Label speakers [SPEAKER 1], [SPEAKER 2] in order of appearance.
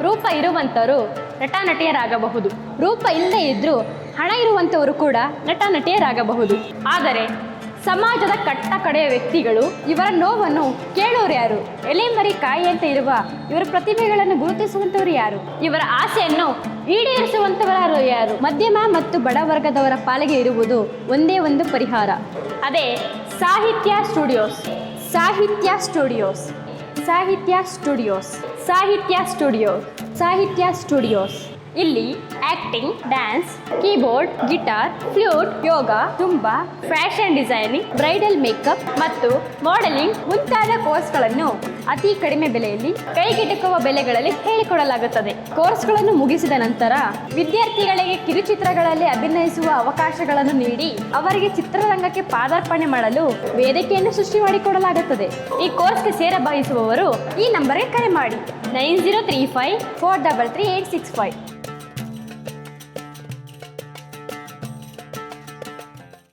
[SPEAKER 1] ರೂಪ ಇರುವಂಥವರು ನಟ ನಟಿಯರಾಗಬಹುದು ರೂಪ ಇಲ್ಲದೇ ಇದ್ದರೂ ಹಣ ಇರುವಂಥವರು ಕೂಡ ನಟ ನಟಿಯರಾಗಬಹುದು ಆದರೆ ಸಮಾಜದ ಕಟ್ಟ ಕಡೆಯ ವ್ಯಕ್ತಿಗಳು ಇವರ ನೋವನ್ನು ಕೇಳೋರು ಯಾರು? ಎಲೆ ಮರಿ ಕಾಯಿ ಅಂತ ಇರುವ ಇವರ ಪ್ರತಿಭೆಗಳನ್ನು ಗುರುತಿಸುವಂಥವರು ಯಾರು? ಇವರ ಆಸೆಯನ್ನು ಈಡೇರಿಸುವಂಥವರು ಯಾರು? ಮಧ್ಯಮ ಮತ್ತು ಬಡ ವರ್ಗದವರ ಪಾಲಿಗೆ ಇರುವುದು ಒಂದೇ ಒಂದು ಪರಿಹಾರ. ಅದೇ Sahitya studios. Sahitya studios. Sahitya studios ಸಾಹಿತ್ಯ ಸ್ಟುಡಿಯೋ ಸಾಹಿತ್ಯ ಸ್ಟುಡಿಯೋಸ್ ಇಲ್ಲಿ acting dance keyboard guitar flute yoga ತುಂಬಾ ಫ್ಯಾಷನ್ ಡಿಸೈನಿಂಗ್ ಬ್ರೈಡಲ್ ಮೇಕಪ್ ಮತ್ತು ಮಾಡೆಲಿಂಗ್ ಮುಂತಾದ ಕೋರ್ಸ್ಗಳನ್ನು ಅತಿ ಕಡಿಮೆ ಬೆಲೆಯಲ್ಲಿ ಕೈಗೆಟುಕುವ ಬೆಲೆಗಳಲ್ಲಿ ಹೇಳಿಕೊಡಲಾಗುತ್ತದೆ. ಕೋರ್ಸ್ಗಳನ್ನು ಮುಗಿಸಿದ ನಂತರ ವಿದ್ಯಾರ್ಥಿಗಳಿಗೆ ಕಿರುಚಿತ್ರಗಳಲ್ಲಿ ಅಭಿನಯಿಸುವ ಅವಕಾಶಗಳನ್ನು ನೀಡಿ ಅವರಿಗೆ ಚಿತ್ರರಂಗಕ್ಕೆ ಪಾದಾರ್ಪಣೆ ಮಾಡಲು ವೇದಿಕೆಯನ್ನು ಸೃಷ್ಟಿ ಮಾಡಿಕೊಡಲಾಗುತ್ತದೆ. ಈ ಕೋರ್ಸ್ಗೆ ಸೇರ ಬಯಸುವವರು ಈ ನಂಬರ್ಗೆ ಕರೆ ಮಾಡಿ. Nine zero three five four double three eight six five.